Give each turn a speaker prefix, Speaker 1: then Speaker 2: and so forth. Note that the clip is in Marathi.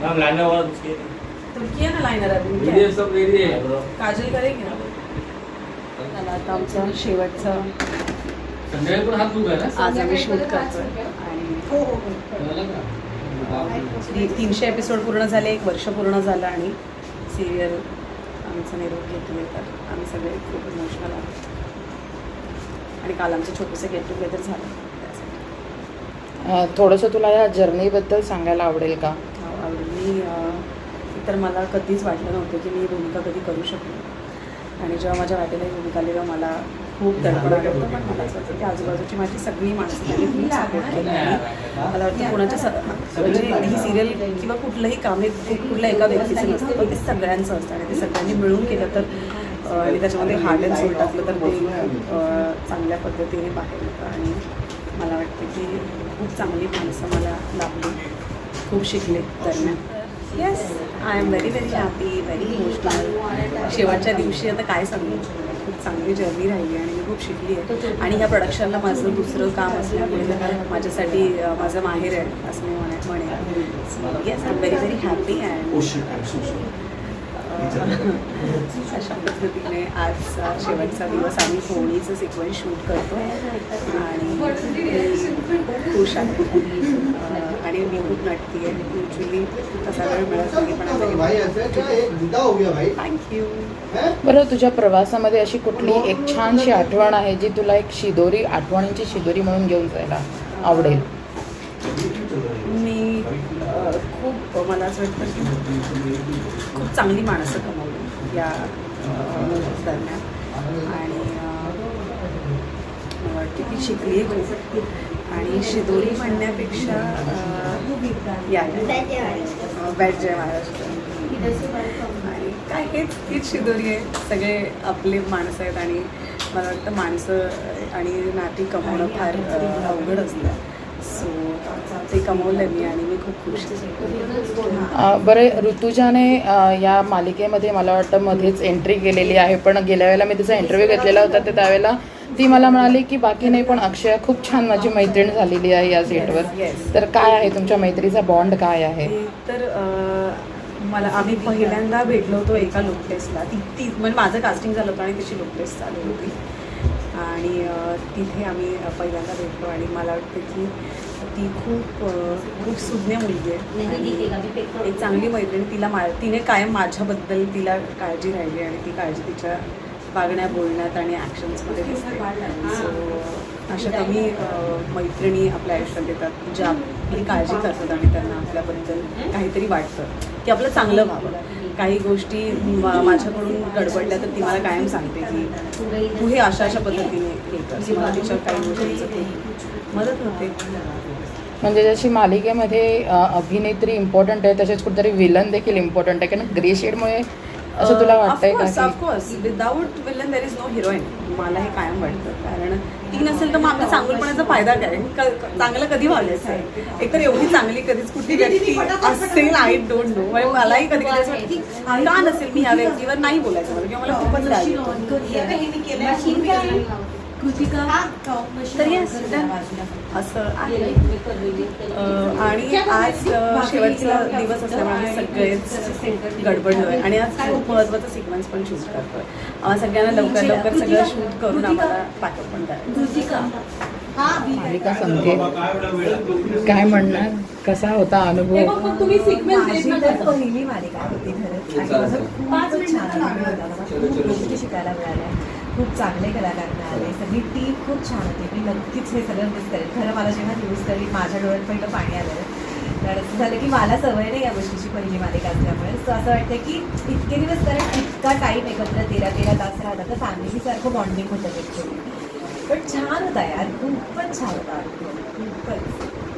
Speaker 1: मैम लाने वाला
Speaker 2: तुम किया ना लाइनर अभी? क्या
Speaker 3: वीडियो सब रेडी है.
Speaker 2: काजल करेगी ना? चला आता आमचं शेवटचं.
Speaker 3: संध्याकाळी पण हात दुखाय ना?
Speaker 2: आज आम्ही शूट करतोय. आणि
Speaker 3: कळलं का?
Speaker 2: ती- तीनशे एपिसोड पूर्ण झाले एक वर्ष पूर्ण झालं आणि सिरियल आमचं निरोप घेतली तर आम्ही सगळे खूप इमोशनल आहोत. आणि काल आमचं छोटंसं गेट टुगेदर झालं.
Speaker 4: थोडंसं तुला या जर्नीबद्दल सांगायला आवडेल का?
Speaker 2: आवडेल मी तर मला कधीच वाटलं नव्हतं की मी भूमिका कधी करू शकते आणि जेव्हा माझ्या वाटेला ही भूमिका आली तेव्हा मला खूप दडपण आलं होतं. पण मला असं वाटतं की आजूबाजूची माझी सगळी माणसं त्यांनी खूप सपोर्ट केली मला वाटतं कोणाच्या स- म्हणजे ही सिरियल किंवा कुठलंही काम हे कुठल्या एका व्यक्तीचं नसतं पण ते सगळ्यांचं असतं. आणि ते सगळ्यांनी मिळून केलं तर आणि त्याच्यामध्ये हार्ड अँड सोल टाकलं तर ते खूप चांगल्या पद्धतीने बाहेर येतं. आणि मला वाटतं की खूप चांगली माणसं मला लाभली खूप शिकले दरम्यान. Yes I am very very happy very emotional शेवटच्या दिवशी आता काय सांगू? खूप चांगली जर्नी राहिली आणि मी खूप शिकली आहे. आणि ह्या प्रोडक्शनला माझं दुसरं काम असल्यामुळे माझ्यासाठी माझं माहेर आहे असं मी म्हणे म्हणेन. Yes I am very very happy and अशा पद्धतीने आज अ, शेवटचा दिवस आम्ही होळीचं सिक्वेन्स शूट करतो आणि खुश आणि मी खूप नटती आहे. युजली तसा वेळ मिळत नाही पण
Speaker 5: हो
Speaker 2: थँक्यू
Speaker 5: हैं?
Speaker 4: बरं तुझ्या प्रवासामध्ये अशी कुठली एक छानशी आठवण आहे जी तुला एक शिदोरी आठवणींची शिदोरी म्हणून घेऊन जायला आवडेल?
Speaker 2: मी खूप मला असं वाटतं की चांगली माणसं कमवली या दरम्यान. आणि वाटते मला की शिकली खूप आणि शिदोरी म्हणण्यापेक्षा या बॅट जय महाराष्ट्र. आणि काय हेच हीच शिदोरी आहे. सगळे आपले माणसं आहेत आणि मला वाटतं माणसं आणि नाती कमवणं फार अवघड असतं. सो ते कमवलं मी आणि मी खूप खुश आहे.
Speaker 4: अ, बरं ऋतुजाने या मालिकेमध्ये मला वाटतं मध्येच एंट्री केलेली आहे पण गेल्या वेळेला मी तिचा इंटरव्ह्यू घेतलेला होता तर त्यावेळेला ती मला म्हणाली की बाकी नाही पण अक्षय खूप छान माझी मैत्रीण झालेली आहे या सेटवर. तर काय आहे तुमच्या मैत्रीचा बॉन्ड काय आहे?
Speaker 2: ते तर मला आम्ही पहिल्यांदा भेटलो होतो एका लोक टेस्टला ती ती म्हणजे माझं कास्टिंग झालं होतं आणि तिची लोक टेस्ट चालू होती. आणि तिथे आम्ही पहिल्यांदा भेटलो आणि मला वाटतं की ती खूप खूप सुज्ञ मुलगी आहे. एक चांगली मैत्रीण तिला मा तिने कायम माझ्याबद्दल तिला काळजी राहिली आणि ती काळजी तिच्या वागण्या बोलण्यात आणि ॲक्शन्समध्ये दिसते सो अशा कमी मैत्रिणी आपल्या आयुष्यात येतात ज्या आपली काळजी करतात आणि त्यांना आपल्याबद्दल काहीतरी वाटतं की आपलं चांगलं व्हावं. काही गोष्टी माझ्याकडून गडबडल्या तर ती मला कायम सांगते की तू हे अशा अशा पद्धतीने हे कर मला तिच्या काही गोष्टींचं मदत होते.
Speaker 4: म्हणजे जशी मालिकेमध्ये अभिनेत्री इम्पॉर्टंट आहे तसेच कुठेतरी विलन देखील इम्पॉर्टंट आहे. कारण ग्रे शेडमुळे असं तुला वाटतंय का की
Speaker 2: of course without villain there is no heroine मला हे कायम वाटतं. कारण ती नसेल तर मग आपल्या चांगलपणाचा फायदा काय? चांगलं कधी व्हायचं आहे एकतर एवढी चांगली कधीच कुठली व्यक्ती असेल आय डोंट नो म्हणजे मलाही कधी कधी असं वाटतं की का नसेल? मी ह्या व्यक्तीवर नाही बोलायचं मला. किंवा मला खूपच राग तर done. असं आहे. आणि आज शेवटचा दिवस असल्यामुळे आम्ही सगळेच गडबडलो आहे आणि आज खूप महत्त्वाचा सिक्वेन्स पण शूट करतोय. आम्हाला सगळ्यांना लवकर लवकर सगळं शूट करून आम्हाला पॅकअप पण करायचं
Speaker 4: मालिका संपते काय म्हणणार? कसा होता अनुभव?
Speaker 6: तर पहिली मालिका होती खरंच. छान खूप गोष्टी शिकायला मिळाल्या. खूप चांगले कलाकार मिळाले. सगळी टीम खूप छान होती. मी नक्कीच हे सगळं मिस करेन. खरं मला जेव्हा न्यूज कळली माझ्या डोळ्यात पहिलं पाणी आलं. कारण असं झालं की मला सवय नाही या गोष्टीची पहिली मालिका असल्यामुळे. सो असं वाटतं की इतके दिवस कारण इतका टाईम एकत्र तेरा तेरा तास राहता तर फॅमिलीसारखं बॉन्डिंग होतं ॲक्च्युली पण छान होता यार. खूपच छान होता. खूपच.